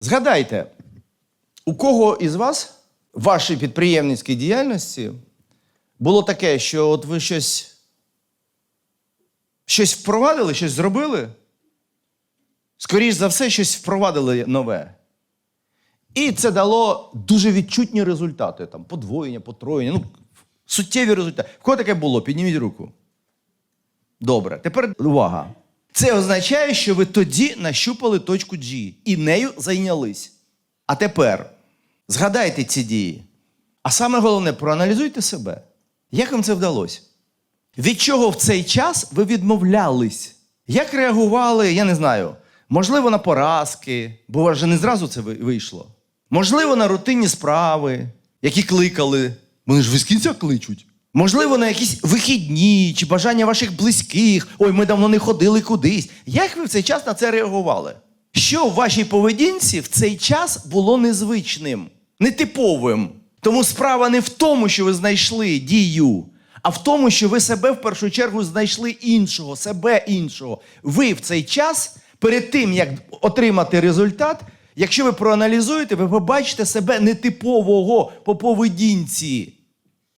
Згадайте, у кого із вас в вашій підприємницькій діяльності було таке, що от ви щось, щось впровадили, щось зробили? Скоріш за все, щось впровадили нове. І це дало дуже відчутні результати, там, подвоєння, потроєння, ну, суттєві результати. В кого таке було? Підніміть руку. Добре, тепер увага. Це означає, що ви тоді нащупали точку G і нею зайнялись. А тепер згадайте ці дії. А саме головне, проаналізуйте себе. Як вам це вдалося? Від чого в цей час ви відмовлялись? Як реагували, я не знаю, можливо, на поразки, бо у вас же не зразу це вийшло. Можливо, на рутинні справи, які кликали. Вони ж без кінця кличуть. Можливо, на якісь вихідні чи бажання ваших близьких. Ой, ми давно не ходили кудись. Як ви в цей час на це реагували? Що в вашій поведінці в цей час було незвичним, нетиповим? Тому справа не в тому, що ви знайшли дію, а в тому, що ви себе в першу чергу знайшли іншого, себе іншого. Ви в цей час, перед тим як отримати результат, якщо ви проаналізуєте, ви побачите себе нетипового по поведінці.